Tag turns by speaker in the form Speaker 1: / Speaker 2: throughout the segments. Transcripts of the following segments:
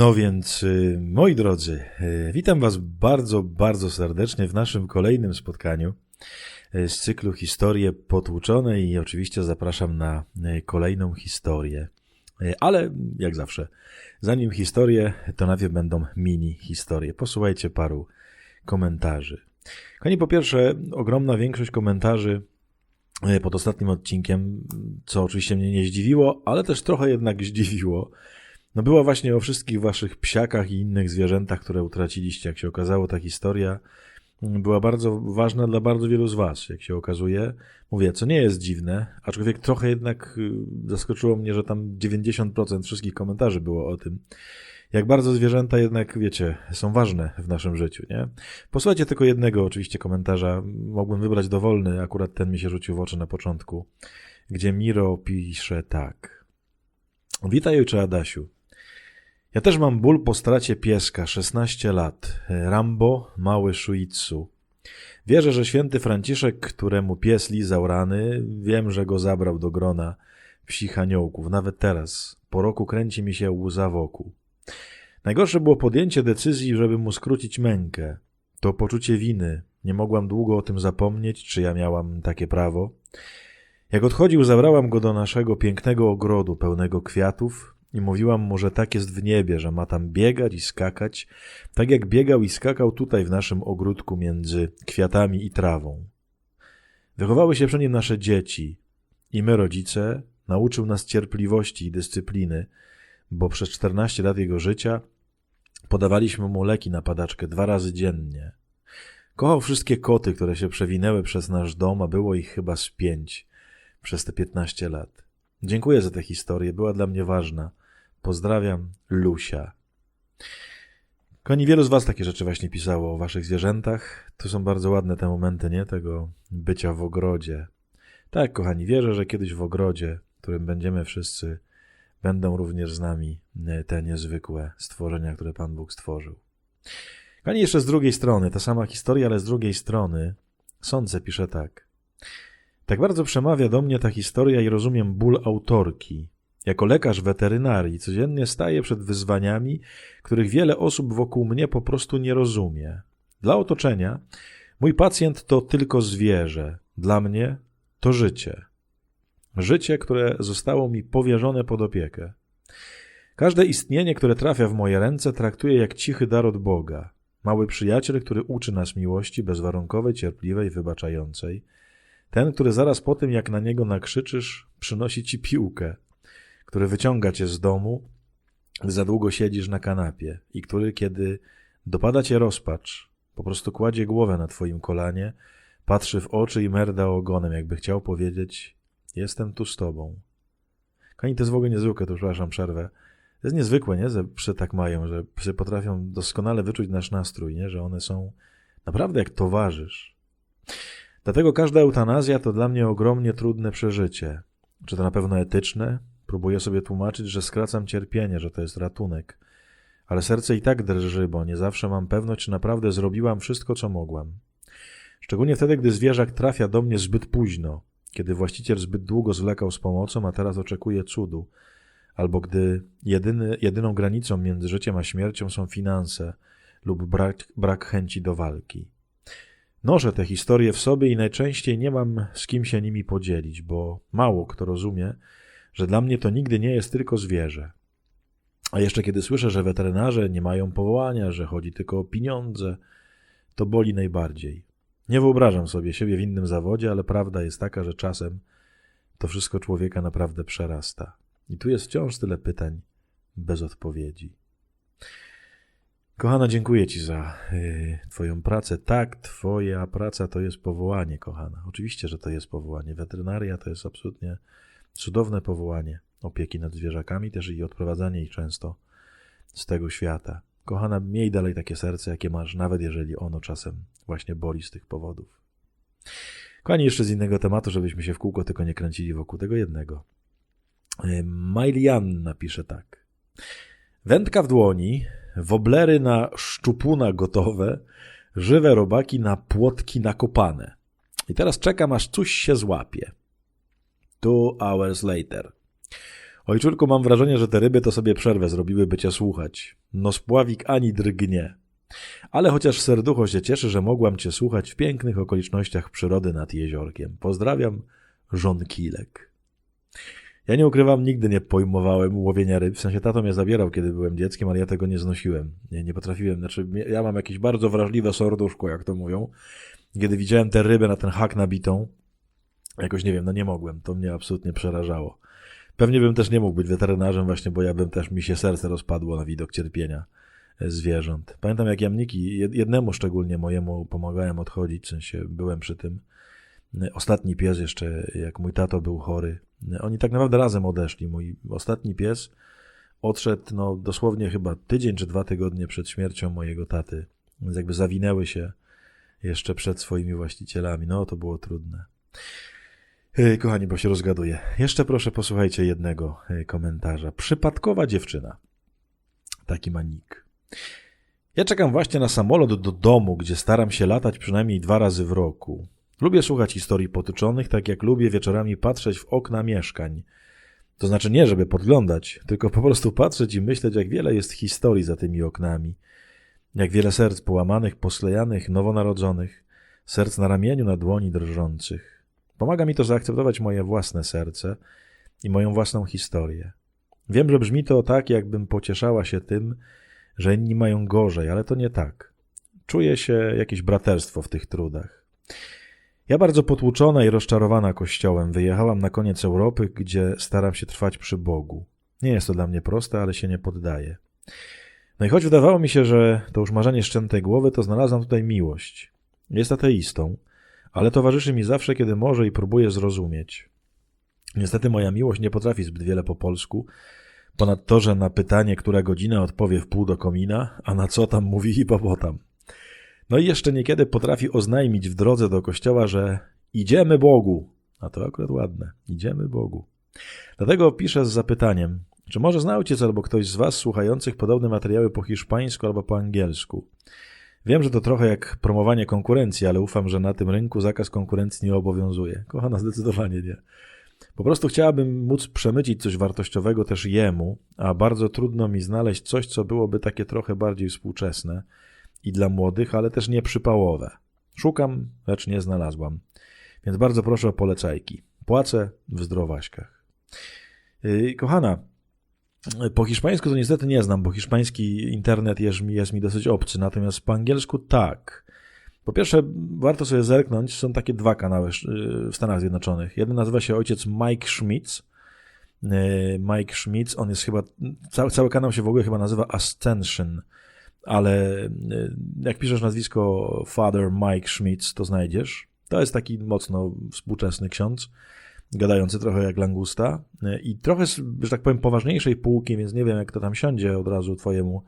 Speaker 1: No więc, y, moi drodzy, y, witam Was bardzo, bardzo serdecznie w naszym kolejnym spotkaniu y, z cyklu Historie Potłuczone i oczywiście zapraszam na kolejną historię. Ale jak zawsze, zanim historie, to najpierw będą mini historie. Posłuchajcie paru komentarzy. Koni, po pierwsze, ogromna większość komentarzy pod ostatnim odcinkiem, co oczywiście mnie nie zdziwiło, ale też trochę jednak zdziwiło no była właśnie o wszystkich waszych psiakach i innych zwierzętach, które utraciliście. Jak się okazało, ta historia była bardzo ważna dla bardzo wielu z was, jak się okazuje. Mówię, co nie jest dziwne, aczkolwiek trochę jednak y, zaskoczyło mnie, że tam 90% wszystkich komentarzy było o tym. Jak bardzo zwierzęta jednak, wiecie, są ważne w naszym życiu, nie? Posłuchajcie tylko jednego oczywiście komentarza. Mogłem wybrać dowolny, akurat ten mi się rzucił w oczy na początku, gdzie Miro pisze tak. Witaj, ojcze Adasiu. Ja też mam ból po stracie pieska, 16 lat. Rambo, mały Szuitsu. Wierzę, że święty Franciszek, któremu pies lizał rany, wiem, że go zabrał do grona psich aniołków. Nawet teraz, po roku kręci mi się łza wokół. Najgorsze było podjęcie decyzji, żeby mu skrócić mękę. To poczucie winy. Nie mogłam długo o tym zapomnieć, czy ja miałam takie prawo. Jak odchodził, zabrałam go do naszego pięknego ogrodu pełnego kwiatów, i mówiłam mu, że tak jest w niebie, że ma tam biegać i skakać, tak jak biegał i skakał tutaj w naszym ogródku między kwiatami i trawą. Wychowały się przy nim nasze dzieci i my, rodzice, nauczył nas cierpliwości i dyscypliny, bo przez czternaście lat jego życia podawaliśmy mu leki na padaczkę dwa razy dziennie. Kochał wszystkie koty, które się przewinęły przez nasz dom, a było ich chyba z pięć przez te piętnaście lat. Dziękuję za tę historię, była dla mnie ważna. Pozdrawiam, Lusia. Koni, wielu z was takie rzeczy właśnie pisało o waszych zwierzętach. To są bardzo ładne te momenty, nie? Tego bycia w ogrodzie. Tak, kochani, wierzę, że kiedyś w ogrodzie, w którym będziemy wszyscy, będą również z nami e, te niezwykłe stworzenia, które Pan Bóg stworzył. Koni, jeszcze z drugiej strony, ta sama historia, ale z drugiej strony, sądzę, pisze tak. Tak bardzo przemawia do mnie ta historia i rozumiem ból autorki, jako lekarz weterynarii codziennie staję przed wyzwaniami, których wiele osób wokół mnie po prostu nie rozumie. Dla otoczenia mój pacjent to tylko zwierzę, dla mnie to życie. Życie, które zostało mi powierzone pod opiekę. Każde istnienie, które trafia w moje ręce, traktuję jak cichy dar od Boga. Mały przyjaciel, który uczy nas miłości bezwarunkowej, cierpliwej, wybaczającej. Ten, który zaraz po tym, jak na niego nakrzyczysz, przynosi ci piłkę, który wyciąga cię z domu, gdy za długo siedzisz na kanapie i który, kiedy dopada cię rozpacz, po prostu kładzie głowę na twoim kolanie, patrzy w oczy i merda ogonem, jakby chciał powiedzieć jestem tu z tobą. Kani to jest w ogóle niezwykłe, to przepraszam, przerwę. To jest niezwykłe, nie? Że psy tak mają, że psy potrafią doskonale wyczuć nasz nastrój, nie? Że one są naprawdę jak towarzysz. Dlatego każda eutanazja to dla mnie ogromnie trudne przeżycie. Czy to na pewno etyczne? Próbuję sobie tłumaczyć, że skracam cierpienie, że to jest ratunek. Ale serce i tak drży, bo nie zawsze mam pewność, czy naprawdę zrobiłam wszystko, co mogłam. Szczególnie wtedy, gdy zwierzak trafia do mnie zbyt późno, kiedy właściciel zbyt długo zwlekał z pomocą, a teraz oczekuje cudu, albo gdy jedyny, jedyną granicą między życiem a śmiercią są finanse lub brak, brak chęci do walki. Noszę te historie w sobie i najczęściej nie mam z kim się nimi podzielić, bo mało kto rozumie, że dla mnie to nigdy nie jest tylko zwierzę. A jeszcze kiedy słyszę, że weterynarze nie mają powołania, że chodzi tylko o pieniądze, to boli najbardziej. Nie wyobrażam sobie siebie w innym zawodzie, ale prawda jest taka, że czasem to wszystko człowieka naprawdę przerasta. I tu jest wciąż tyle pytań bez odpowiedzi. Kochana, dziękuję Ci za y, Twoją pracę. Tak, Twoja praca to jest powołanie, kochana. Oczywiście, że to jest powołanie. Weterynaria to jest absolutnie Cudowne powołanie opieki nad zwierzakami, też i odprowadzanie ich często z tego świata. Kochana, miej dalej takie serce, jakie masz, nawet jeżeli ono czasem właśnie boli z tych powodów. Kochani, jeszcze z innego tematu, żebyśmy się w kółko tylko nie kręcili wokół tego jednego. Majlian napisze tak. Wędka w dłoni, woblery na szczupuna gotowe, żywe robaki na płotki nakopane. I teraz czekam, aż coś się złapie. Two hours later. Ojczulku, mam wrażenie, że te ryby to sobie przerwę zrobiły, by cię słuchać. No spławik ani drgnie. Ale chociaż serducho się cieszy, że mogłam cię słuchać w pięknych okolicznościach przyrody nad jeziorkiem. Pozdrawiam, żonkilek. Ja nie ukrywam, nigdy nie pojmowałem łowienia ryb. W sensie tato mnie zabierał, kiedy byłem dzieckiem, ale ja tego nie znosiłem. Nie, nie potrafiłem. Znaczy, ja mam jakieś bardzo wrażliwe serduszko, jak to mówią. Kiedy widziałem tę rybę na ten hak nabitą, jakoś nie wiem, no nie mogłem. To mnie absolutnie przerażało. Pewnie bym też nie mógł być weterynarzem właśnie, bo ja bym też, mi się serce rozpadło na widok cierpienia zwierząt. Pamiętam jak jamniki, jednemu szczególnie mojemu pomagałem odchodzić, w sensie byłem przy tym. Ostatni pies jeszcze, jak mój tato był chory, oni tak naprawdę razem odeszli. Mój ostatni pies odszedł no, dosłownie chyba tydzień czy dwa tygodnie przed śmiercią mojego taty. Więc jakby zawinęły się jeszcze przed swoimi właścicielami. No to było trudne. Kochani, bo się rozgaduję. Jeszcze proszę posłuchajcie jednego komentarza. Przypadkowa dziewczyna. Taki ma nick. Ja czekam właśnie na samolot do domu, gdzie staram się latać przynajmniej dwa razy w roku. Lubię słuchać historii potyczonych, tak jak lubię wieczorami patrzeć w okna mieszkań. To znaczy nie, żeby podglądać, tylko po prostu patrzeć i myśleć, jak wiele jest historii za tymi oknami. Jak wiele serc połamanych, poslejanych, nowonarodzonych, serc na ramieniu, na dłoni drżących. Pomaga mi to zaakceptować moje własne serce i moją własną historię. Wiem, że brzmi to tak, jakbym pocieszała się tym, że inni mają gorzej, ale to nie tak. Czuję się jakieś braterstwo w tych trudach. Ja bardzo potłuczona i rozczarowana kościołem wyjechałam na koniec Europy, gdzie staram się trwać przy Bogu. Nie jest to dla mnie proste, ale się nie poddaję. No i choć wydawało mi się, że to już marzenie szczętej głowy, to znalazłam tutaj miłość. Jest ateistą, ale towarzyszy mi zawsze, kiedy może i próbuje zrozumieć. Niestety moja miłość nie potrafi zbyt wiele po polsku, ponad to, że na pytanie, która godzina odpowie w pół do komina, a na co tam mówi hipopotam. No i jeszcze niekiedy potrafi oznajmić w drodze do kościoła, że idziemy Bogu. A to akurat ładne. Idziemy Bogu. Dlatego piszę z zapytaniem, czy może zna ojciec albo ktoś z Was słuchających podobne materiały po hiszpańsku albo po angielsku? Wiem, że to trochę jak promowanie konkurencji, ale ufam, że na tym rynku zakaz konkurencji nie obowiązuje. Kochana, zdecydowanie nie. Po prostu chciałabym móc przemycić coś wartościowego też jemu, a bardzo trudno mi znaleźć coś, co byłoby takie trochę bardziej współczesne i dla młodych, ale też nieprzypałowe. Szukam, lecz nie znalazłam. Więc bardzo proszę o polecajki. Płacę w zdrowaśkach. Yy, kochana, po hiszpańsku to niestety nie znam, bo hiszpański internet jest mi, jest mi dosyć obcy, natomiast po angielsku tak. Po pierwsze, warto sobie zerknąć, są takie dwa kanały w Stanach Zjednoczonych. Jeden nazywa się ojciec Mike Schmitz. Yy, Mike Schmitz, on jest chyba, cały, cały kanał się w ogóle chyba nazywa Ascension, ale yy, jak piszesz nazwisko Father Mike Schmitz, to znajdziesz. To jest taki mocno współczesny ksiądz, gadający trochę jak langusta yy, i trochę, że tak powiem, poważniejszej półki, więc nie wiem, jak to tam siądzie od razu twojemu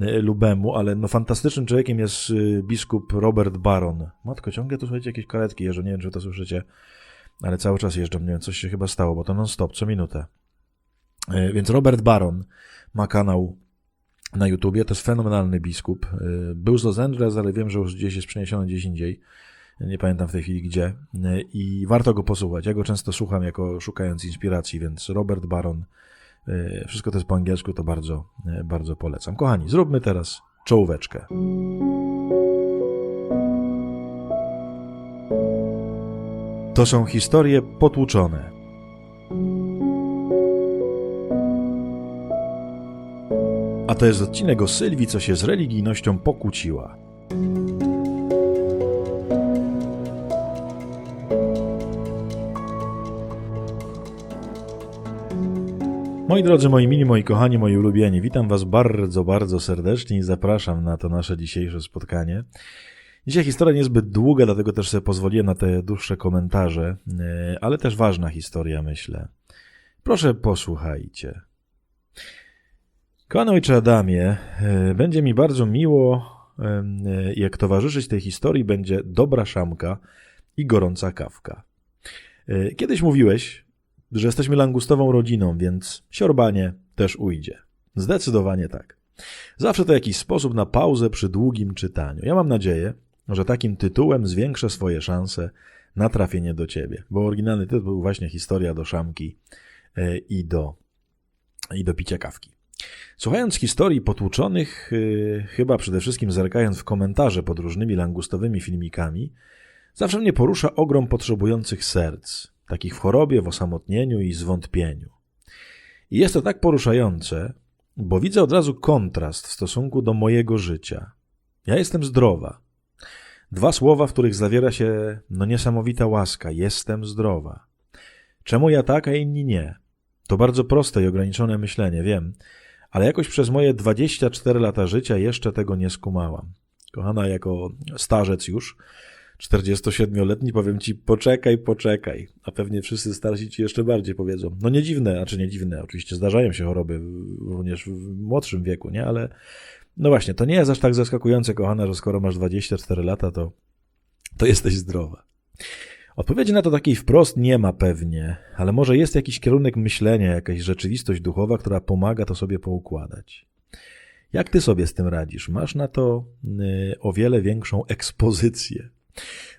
Speaker 1: E, Lubemu, ale no fantastycznym człowiekiem jest y, biskup Robert Baron. Matko, ciągle tu słuchajcie jakieś karetki jeżdżą, nie wiem, czy to słyszycie, ale cały czas jeżdżą, nie wiem, coś się chyba stało, bo to non-stop, co minutę. Więc Robert Baron ma kanał na YouTubie, to jest fenomenalny biskup. Był z Los Angeles, ale wiem, że już gdzieś jest przeniesiony gdzieś indziej. Nie pamiętam w tej chwili gdzie. I warto go posłuchać. Ja go często słucham jako szukając inspiracji, więc Robert Baron E, wszystko to jest po angielsku, to bardzo, e, bardzo polecam. Kochani, zróbmy teraz czołóweczkę. To są historie potłuczone. A to jest odcinek o Sylwii, co się z religijnością pokłóciła. Moi drodzy, moi mili, moi kochani, moi ulubieni, witam Was bardzo, bardzo serdecznie i zapraszam na to nasze dzisiejsze spotkanie. Dzisiaj historia niezbyt długa, dlatego też sobie pozwoliłem na te dłuższe komentarze, e, ale też ważna historia, myślę. Proszę posłuchajcie. Kochany ojcze Adamie, e, będzie mi bardzo miło, e, jak towarzyszyć tej historii będzie dobra szamka i gorąca kawka. Kiedyś mówiłeś, że jesteśmy langustową rodziną, więc siorbanie też ujdzie. Zdecydowanie tak. Zawsze to jakiś sposób na pauzę przy długim czytaniu. Ja mam nadzieję, że takim tytułem zwiększę swoje szanse na trafienie do ciebie, bo oryginalny tytuł był właśnie Historia do Szamki e, i do i do picia kawki. Słuchając historii potłuczonych, yy, chyba przede wszystkim zerkając w komentarze pod różnymi langustowymi filmikami, zawsze mnie porusza ogrom potrzebujących serc, takich w chorobie, w osamotnieniu i zwątpieniu. I jest to tak poruszające, bo widzę od razu kontrast w stosunku do mojego życia. Ja jestem zdrowa. Dwa słowa, w których zawiera się no niesamowita łaska. Jestem zdrowa. Czemu ja tak, a inni nie? To bardzo proste i ograniczone myślenie, wiem, ale jakoś przez moje 24 lata życia jeszcze tego nie skumałam. Kochana, jako starzec już, 47-letni, powiem ci, poczekaj, poczekaj. A pewnie wszyscy starsi ci jeszcze bardziej powiedzą. No nie dziwne, a czy nie dziwne, oczywiście zdarzają się choroby również w młodszym wieku, nie? Ale no właśnie, to nie jest aż tak zaskakujące, kochana, że skoro masz 24 lata, to, to jesteś zdrowa. Odpowiedzi na to takiej wprost nie ma pewnie, ale może jest jakiś kierunek myślenia, jakaś rzeczywistość duchowa, która pomaga to sobie poukładać. Jak ty sobie z tym radzisz? Masz na to y, o wiele większą ekspozycję.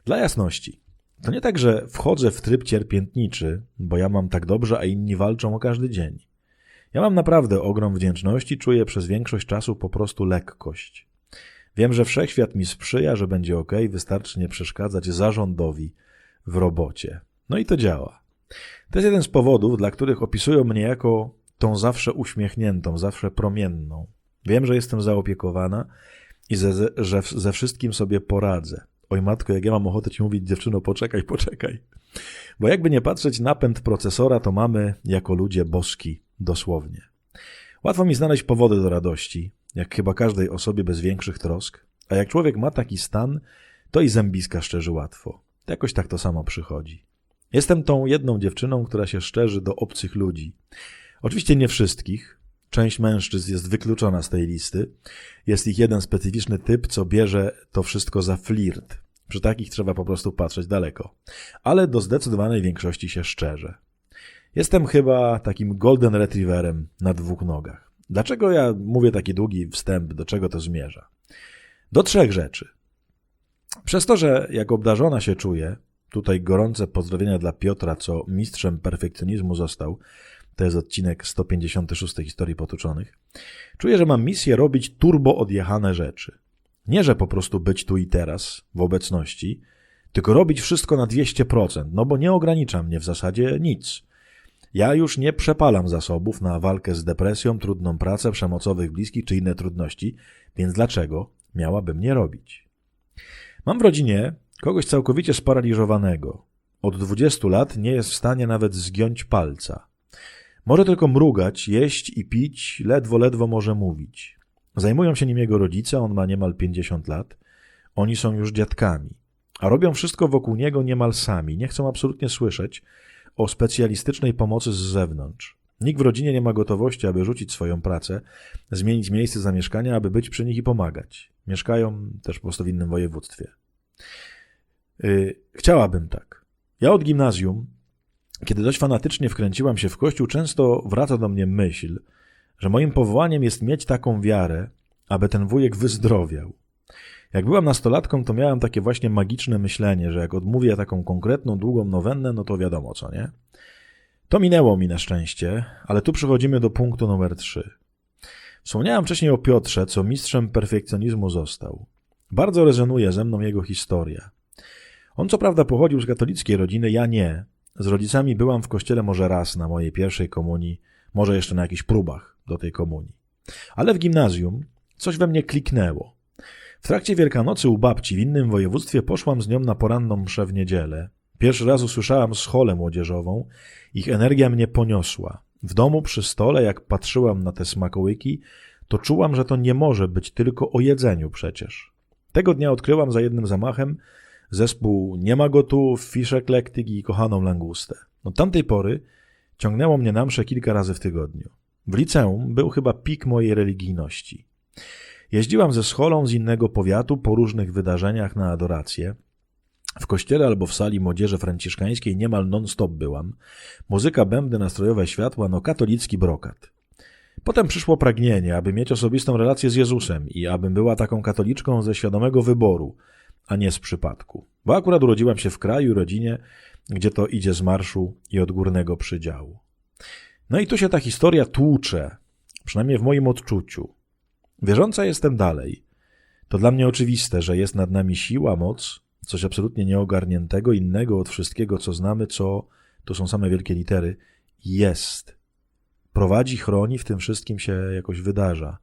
Speaker 1: Dla jasności, to nie tak, że wchodzę w tryb cierpiętniczy, bo ja mam tak dobrze, a inni walczą o każdy dzień. Ja mam naprawdę ogrom wdzięczności, czuję przez większość czasu po prostu lekkość. Wiem, że wszechświat mi sprzyja, że będzie ok, wystarczy nie przeszkadzać zarządowi w robocie. No i to działa. To jest jeden z powodów, dla których opisują mnie jako tą zawsze uśmiechniętą, zawsze promienną. Wiem, że jestem zaopiekowana i ze, że ze wszystkim sobie poradzę. Oj matko, jak ja mam ochotę ci mówić, dziewczyno, poczekaj, poczekaj. Bo jakby nie patrzeć, napęd procesora to mamy jako ludzie boski, dosłownie. Łatwo mi znaleźć powody do radości, jak chyba każdej osobie bez większych trosk, a jak człowiek ma taki stan, to i zębiska szczerzy łatwo. Jakoś tak to samo przychodzi. Jestem tą jedną dziewczyną, która się szczerzy do obcych ludzi. Oczywiście nie wszystkich. Część mężczyzn jest wykluczona z tej listy. Jest ich jeden specyficzny typ, co bierze to wszystko za flirt. Przy takich trzeba po prostu patrzeć daleko. Ale do zdecydowanej większości się szczerze. Jestem chyba takim golden retrieverem na dwóch nogach. Dlaczego ja mówię taki długi wstęp, do czego to zmierza? Do trzech rzeczy. Przez to, że jak obdarzona się czuje, tutaj gorące pozdrowienia dla Piotra, co mistrzem perfekcjonizmu został, to jest odcinek 156 historii potoczonych, czuję, że mam misję robić turbo odjechane rzeczy. Nie, że po prostu być tu i teraz, w obecności, tylko robić wszystko na 200%, no bo nie ogranicza mnie w zasadzie nic. Ja już nie przepalam zasobów na walkę z depresją, trudną pracę, przemocowych bliskich czy inne trudności, więc dlaczego miałabym nie robić? Mam w rodzinie kogoś całkowicie sparaliżowanego. Od 20 lat nie jest w stanie nawet zgiąć palca. Może tylko mrugać, jeść i pić, ledwo, ledwo może mówić. Zajmują się nim jego rodzice, on ma niemal 50 lat. Oni są już dziadkami. A robią wszystko wokół niego niemal sami. Nie chcą absolutnie słyszeć o specjalistycznej pomocy z zewnątrz. Nikt w rodzinie nie ma gotowości, aby rzucić swoją pracę, zmienić miejsce zamieszkania, aby być przy nich i pomagać. Mieszkają też po prostu w innym województwie. Yy, chciałabym tak. Ja od gimnazjum, kiedy dość fanatycznie wkręciłam się w kościół, często wraca do mnie myśl, że moim powołaniem jest mieć taką wiarę, aby ten wujek wyzdrowiał. Jak byłam nastolatką, to miałam takie właśnie magiczne myślenie, że jak odmówię taką konkretną, długą nowennę, no to wiadomo co, nie? To minęło mi na szczęście, ale tu przechodzimy do punktu numer 3. Wspomniałem wcześniej o Piotrze, co mistrzem perfekcjonizmu został. Bardzo rezonuje ze mną jego historia. On co prawda pochodził z katolickiej rodziny, ja nie. Z rodzicami byłam w kościele może raz na mojej pierwszej komunii, może jeszcze na jakichś próbach do tej komunii. Ale w gimnazjum coś we mnie kliknęło. W trakcie Wielkanocy u babci w innym województwie poszłam z nią na poranną mszę w niedzielę. Pierwszy raz usłyszałam scholę młodzieżową. Ich energia mnie poniosła. W domu przy stole, jak patrzyłam na te smakołyki, to czułam, że to nie może być tylko o jedzeniu przecież. Tego dnia odkryłam za jednym zamachem zespół Nie ma go tu, Fish Eclectic i kochaną langustę. Od tamtej pory ciągnęło mnie na mszę kilka razy w tygodniu. W liceum był chyba pik mojej religijności. Jeździłam ze scholą z innego powiatu po różnych wydarzeniach na adorację. W kościele albo w sali młodzieży franciszkańskiej niemal non-stop byłam. Muzyka, bębny, nastrojowe światła, no katolicki brokat. Potem przyszło pragnienie, aby mieć osobistą relację z Jezusem i abym była taką katoliczką ze świadomego wyboru, a nie z przypadku. Bo akurat urodziłam się w kraju, rodzinie, gdzie to idzie z marszu i odgórnego przydziału. No i tu się ta historia tłucze, przynajmniej w moim odczuciu. Wierząca jestem dalej. To dla mnie oczywiste, że jest nad nami siła, moc, coś absolutnie nieogarniętego, innego od wszystkiego, co znamy, co to są same wielkie litery, jest. Prowadzi, chroni, w tym wszystkim się jakoś wydarza.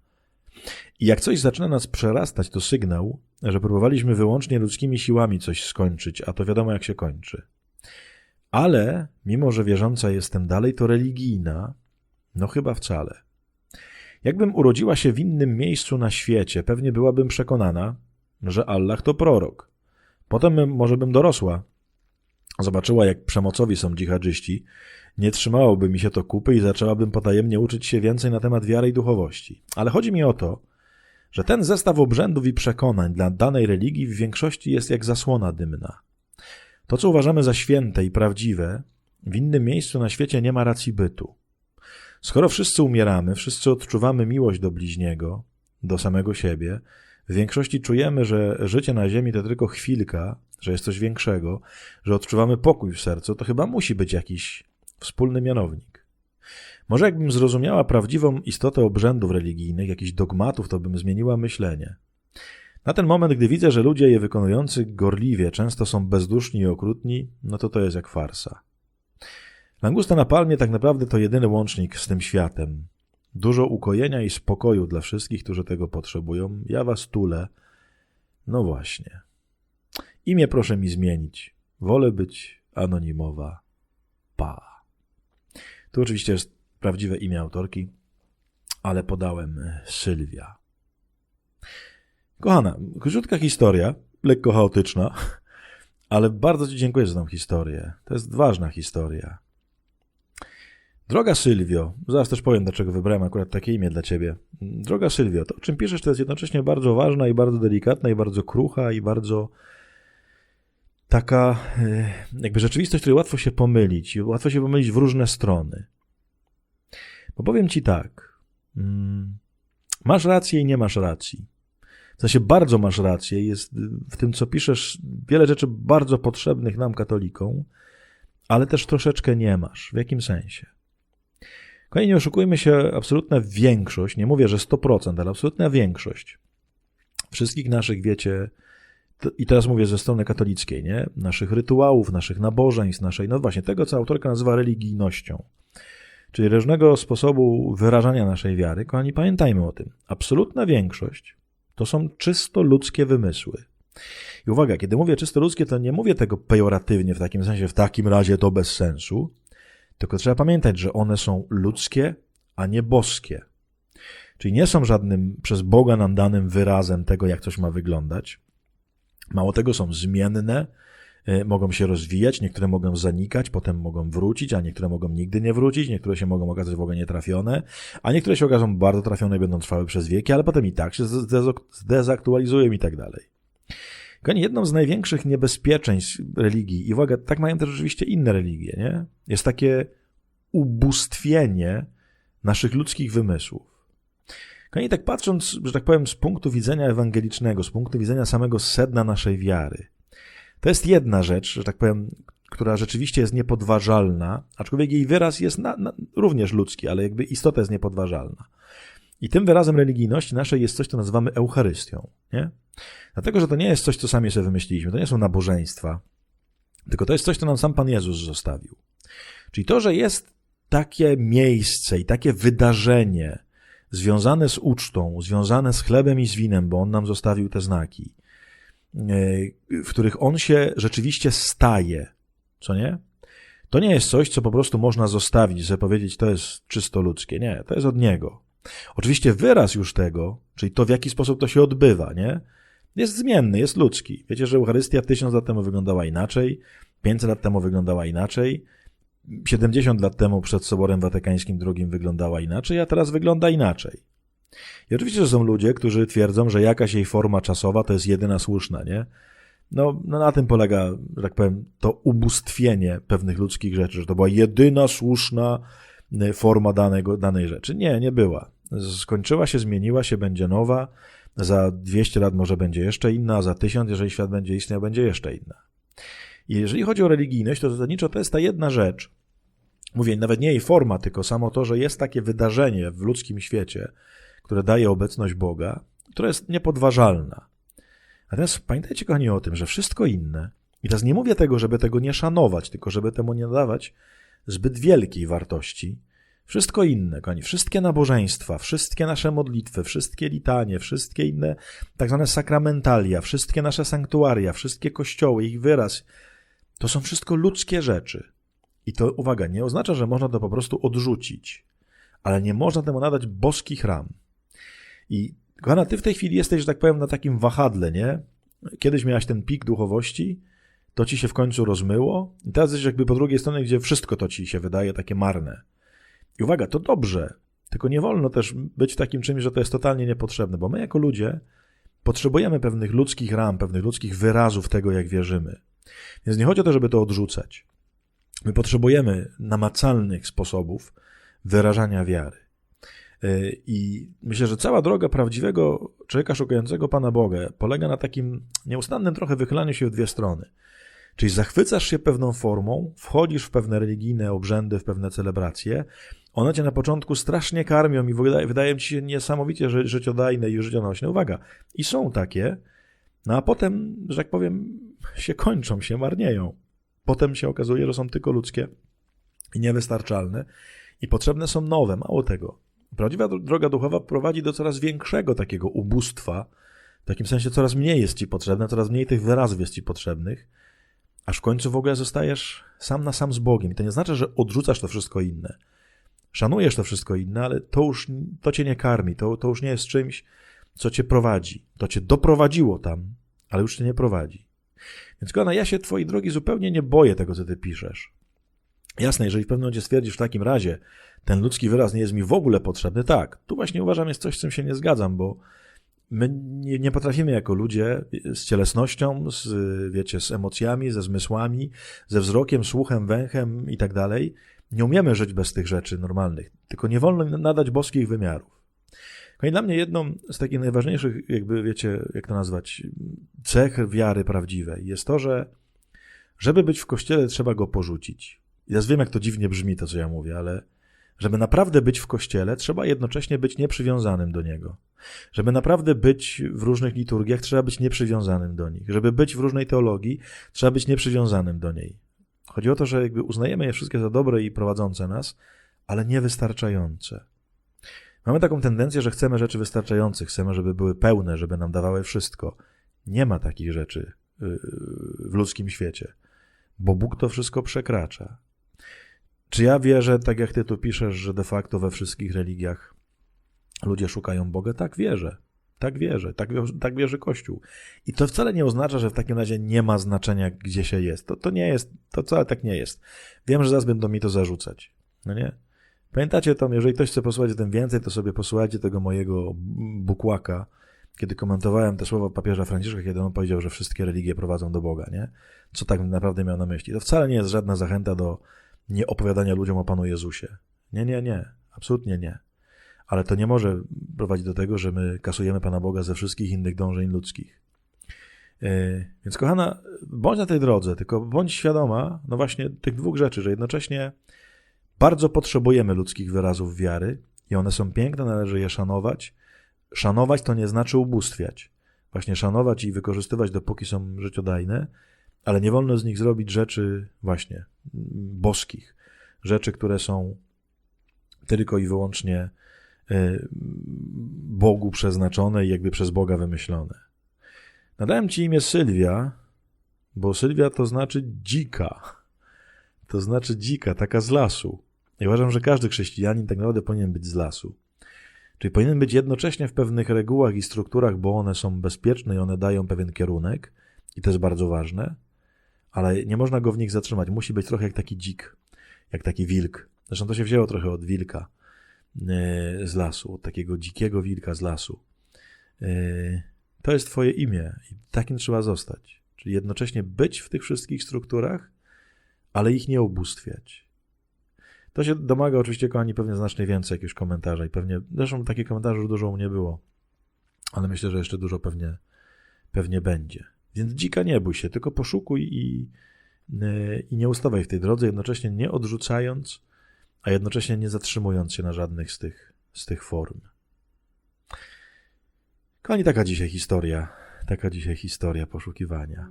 Speaker 1: I jak coś zaczyna nas przerastać, to sygnał, że próbowaliśmy wyłącznie ludzkimi siłami coś skończyć, a to wiadomo jak się kończy. Ale, mimo że wierząca jestem dalej, to religijna, no chyba wcale. Jakbym urodziła się w innym miejscu na świecie, pewnie byłabym przekonana, że Allah to prorok. Potem może bym dorosła, zobaczyła jak przemocowi są dżihadżyści, nie trzymałoby mi się to kupy i zaczęłabym potajemnie uczyć się więcej na temat wiary i duchowości. Ale chodzi mi o to, że ten zestaw obrzędów i przekonań dla danej religii w większości jest jak zasłona dymna. To, co uważamy za święte i prawdziwe, w innym miejscu na świecie nie ma racji bytu. Skoro wszyscy umieramy, wszyscy odczuwamy miłość do bliźniego, do samego siebie, w większości czujemy, że życie na Ziemi to tylko chwilka, że jest coś większego, że odczuwamy pokój w sercu, to chyba musi być jakiś wspólny mianownik. Może jakbym zrozumiała prawdziwą istotę obrzędów religijnych, jakichś dogmatów, to bym zmieniła myślenie. Na ten moment, gdy widzę, że ludzie je wykonujący gorliwie często są bezduszni i okrutni, no to to jest jak farsa. Langusta na palmie tak naprawdę to jedyny łącznik z tym światem. Dużo ukojenia i spokoju dla wszystkich, którzy tego potrzebują. Ja was tulę. No właśnie. Imię proszę mi zmienić. Wolę być anonimowa. Pa. Tu oczywiście jest prawdziwe imię autorki, ale podałem e, Sylwia. Kochana, krótka historia, lekko chaotyczna, ale bardzo Ci dziękuję za tą historię. To jest ważna historia. Droga Sylwio, zaraz też powiem, dlaczego wybrałem akurat takie imię dla ciebie. Droga Sylwio, to o czym piszesz, to jest jednocześnie bardzo ważna i bardzo delikatna i bardzo krucha i bardzo taka e, jakby rzeczywistość, której łatwo się pomylić. Łatwo się pomylić w różne strony. Bo powiem ci tak. Mm, masz rację i nie masz racji. W sensie bardzo masz rację. Jest w tym, co piszesz, wiele rzeczy bardzo potrzebnych nam, katolikom, ale też troszeczkę nie masz. W jakim sensie? Kolejnie nie oszukujmy się, absolutna większość, nie mówię, że 100%, ale absolutna większość wszystkich naszych, wiecie, i teraz mówię ze strony katolickiej, nie? Naszych rytuałów, naszych nabożeństw, naszej, no właśnie, tego, co autorka nazywa religijnością. Czyli różnego sposobu wyrażania naszej wiary. Kochani, pamiętajmy o tym. Absolutna większość to są czysto ludzkie wymysły. I uwaga, kiedy mówię czysto ludzkie, to nie mówię tego pejoratywnie, w takim sensie, w takim razie to bez sensu, tylko trzeba pamiętać, że one są ludzkie, a nie boskie. Czyli nie są żadnym przez Boga nam danym wyrazem tego, jak coś ma wyglądać. Mało tego, są zmienne, y, mogą się rozwijać, niektóre mogą zanikać, potem mogą wrócić, a niektóre mogą nigdy nie wrócić, niektóre się mogą okazać w ogóle nietrafione, a niektóre się okażą bardzo trafione i będą trwały przez wieki, ale potem i tak się zdezaktualizują i tak dalej. Kochani, jedną z największych niebezpieczeństw religii, i uwaga, tak mają też rzeczywiście inne religie, nie? jest takie ubóstwienie naszych ludzkich wymysłów. Kochani, tak patrząc, że tak powiem, z punktu widzenia ewangelicznego, z punktu widzenia samego sedna naszej wiary, to jest jedna rzecz, że tak powiem, która rzeczywiście jest niepodważalna, aczkolwiek jej wyraz jest na, na, również ludzki, ale jakby istota jest niepodważalna. I tym wyrazem religijności naszej jest coś, co nazywamy Eucharystią. Nie? Dlatego, że to nie jest coś, co sami sobie wymyśliliśmy, to nie są nabożeństwa, tylko to jest coś, co nam sam Pan Jezus zostawił. Czyli to, że jest takie miejsce i takie wydarzenie związane z ucztą, związane z chlebem i z winem, bo On nam zostawił te znaki, e, w których On się rzeczywiście staje, co nie? To nie jest coś, co po prostu można zostawić sobie powiedzieć, to jest czysto ludzkie. Nie, to jest od Niego. Oczywiście wyraz już tego, czyli to w jaki sposób to się odbywa, nie? Jest zmienny, jest ludzki. Wiecie, że Eucharystia tysiąc lat temu wyglądała inaczej, 500 lat temu wyglądała inaczej, 70 lat temu przed Soborem Watykańskim II wyglądała inaczej, a teraz wygląda inaczej. I oczywiście, że są ludzie, którzy twierdzą, że jakaś jej forma czasowa to jest jedyna słuszna, nie? No, no na tym polega, że tak powiem, to ubóstwienie pewnych ludzkich rzeczy, że to była jedyna słuszna y, forma danego, danej rzeczy. Nie, nie była. Skończyła się, zmieniła się, będzie nowa. Za 200 lat może będzie jeszcze inna, a za 1000, jeżeli świat będzie istniał, będzie jeszcze inna. I jeżeli chodzi o religijność, to zasadniczo to jest ta jedna rzecz, mówię, nawet nie jej forma, tylko samo to, że jest takie wydarzenie w ludzkim świecie, które daje obecność Boga, która jest niepodważalna. Natomiast pamiętajcie, kochani, o tym, że wszystko inne, i teraz nie mówię tego, żeby tego nie szanować, tylko żeby temu nie nadawać zbyt wielkiej wartości, wszystko inne, kochani, wszystkie nabożeństwa, wszystkie nasze modlitwy, wszystkie litanie, wszystkie inne tak zwane sakramentalia, wszystkie nasze sanktuaria, wszystkie kościoły, ich wyraz, to są wszystko ludzkie rzeczy. I to, uwaga, nie oznacza, że można to po prostu odrzucić, ale nie można temu nadać boskich ram. I kochana, ty w tej chwili jesteś, że tak powiem, na takim wahadle, nie? Kiedyś miałaś ten pik duchowości, to ci się w końcu rozmyło, i teraz jesteś jakby po drugiej stronie, gdzie wszystko to ci się wydaje takie marne. I uwaga, to dobrze, tylko nie wolno też być takim czymś, że to jest totalnie niepotrzebne, bo my jako ludzie potrzebujemy pewnych ludzkich ram, pewnych ludzkich wyrazów tego, jak wierzymy. Więc nie chodzi o to, żeby to odrzucać. My potrzebujemy namacalnych sposobów wyrażania wiary. E, I myślę, że cała droga prawdziwego człowieka szukającego Pana Boga polega na takim nieustannym trochę wychylaniu się w dwie strony. Czyli zachwycasz się pewną formą, wchodzisz w pewne religijne obrzędy, w pewne celebracje. One cię na początku strasznie karmią i wydają ci się niesamowicie ży życiodajne i życionośne. Uwaga, i są takie, no a potem, że tak powiem, się kończą, się marnieją. Potem się okazuje, że są tylko ludzkie i niewystarczalne i potrzebne są nowe. Mało tego. Prawdziwa droga duchowa prowadzi do coraz większego takiego ubóstwa, w takim sensie coraz mniej jest ci potrzebne, coraz mniej tych wyrazów jest ci potrzebnych, aż w końcu w ogóle zostajesz sam na sam z Bogiem. I to nie znaczy, że odrzucasz to wszystko inne. Szanujesz to wszystko inne, ale to już to cię nie karmi, to, to już nie jest czymś, co cię prowadzi. To cię doprowadziło tam, ale już cię nie prowadzi. Więc kochana, ja się twojej drogi zupełnie nie boję tego, co ty piszesz. Jasne, jeżeli w pewnym momencie stwierdzisz w takim razie, ten ludzki wyraz nie jest mi w ogóle potrzebny, tak, tu właśnie uważam jest coś, z czym się nie zgadzam, bo my nie, nie, potrafimy jako ludzie z cielesnością, z, wiecie, z emocjami, ze zmysłami, ze wzrokiem, słuchem, węchem i tak dalej, nie umiemy żyć bez tych rzeczy normalnych, tylko nie wolno nadać boskich wymiarów. I dla mnie jedną z takich najważniejszych, jakby wiecie, jak to nazwać, cech wiary prawdziwej jest to, że żeby być w kościele, trzeba go porzucić. Ja wiem, jak to dziwnie brzmi to, co ja mówię, ale żeby naprawdę być w kościele, trzeba jednocześnie być nieprzywiązanym do niego. Żeby naprawdę być w różnych liturgiach, trzeba być nieprzywiązanym do nich. Żeby być w różnej teologii, trzeba być nieprzywiązanym do niej. Chodzi o to, że jakby uznajemy je wszystkie za dobre i prowadzące nas, ale niewystarczające. Mamy taką tendencję, że chcemy rzeczy wystarczających, chcemy, żeby były pełne, żeby nam dawały wszystko. Nie ma takich rzeczy y, w ludzkim świecie, bo Bóg to wszystko przekracza. Czy ja wierzę, tak jak ty tu piszesz, że de facto we wszystkich religiach ludzie szukają Boga? Tak wierzę. Tak wierzę, tak, tak wierzy Kościół. I to wcale nie oznacza, że w takim razie nie ma znaczenia, gdzie się jest. To, to nie jest, to wcale tak nie jest. Wiem, że zaraz będą mi to zarzucać. No nie? Pamiętacie to, jeżeli ktoś chce posłuchać o tym więcej, to sobie posłuchajcie tego mojego bukłaka, kiedy komentowałem te słowa papieża Franciszka, kiedy on powiedział, że wszystkie religie prowadzą do Boga, nie? Co tak naprawdę miał na myśli. To wcale nie jest żadna zachęta do nieopowiadania ludziom o Panu Jezusie. Nie, nie, nie. Absolutnie nie. Ale to nie może prowadzić do tego, że my kasujemy Pana Boga ze wszystkich innych dążeń ludzkich. Yy, więc kochana, bądź na tej drodze, tylko bądź świadoma, no właśnie tych dwóch rzeczy, że jednocześnie bardzo potrzebujemy ludzkich wyrazów wiary i one są piękne, należy je szanować. Szanować to nie znaczy ubóstwiać. Właśnie szanować i wykorzystywać, dopóki są życiodajne, ale nie wolno z nich zrobić rzeczy właśnie boskich, rzeczy, które są tylko i wyłącznie e, Bogu przeznaczone i jakby przez Boga wymyślone. Nadałem ci imię Sylwia, bo Sylwia to znaczy dzika. To znaczy dzika, taka z lasu. I uważam, że każdy chrześcijanin tak naprawdę powinien być z lasu. Czyli powinien być jednocześnie w pewnych regułach i strukturach, bo one są bezpieczne i one dają pewien kierunek, i to jest bardzo ważne, ale nie można go w nich zatrzymać. Musi być trochę jak taki dzik, jak taki wilk. Zresztą to się wzięło trochę od wilka e, z lasu, od takiego dzikiego wilka z lasu. E, to jest Twoje imię i takim trzeba zostać. Czyli jednocześnie być w tych wszystkich strukturach, ale ich nie ubóstwiać. To się domaga oczywiście, kochani, pewnie znacznie więcej jakiegoś komentarza i pewnie, zresztą takich komentarzy już dużo u mnie było, ale myślę, że jeszcze dużo pewnie, pewnie będzie. Więc dzika nie bój się, tylko poszukuj i, e, i nie ustawaj w tej drodze, jednocześnie nie odrzucając a jednocześnie nie zatrzymując się na żadnych z tych, z tych form. Kochani, taka dzisiaj historia, taka dzisiaj historia poszukiwania.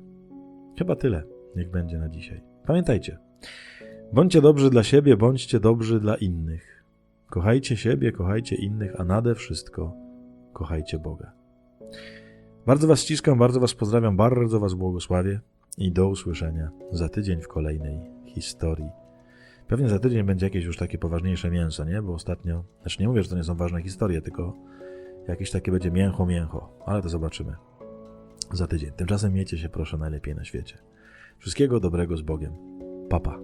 Speaker 1: Chyba tyle, niech będzie na dzisiaj. Pamiętajcie, bądźcie dobrzy dla siebie, bądźcie dobrzy dla innych. Kochajcie siebie, kochajcie innych, a nade wszystko kochajcie Boga. Bardzo Was ściskam, bardzo Was pozdrawiam, bardzo Was błogosławię i do usłyszenia za tydzień w kolejnej historii. Pewnie za tydzień będzie jakieś już takie poważniejsze mięso, nie? Bo ostatnio, znaczy nie mówię, że to nie są ważne historie, tylko jakieś takie będzie mięcho, mięcho, ale to zobaczymy za tydzień. Tymczasem miejcie się proszę najlepiej na świecie. Wszystkiego dobrego z Bogiem. Papa.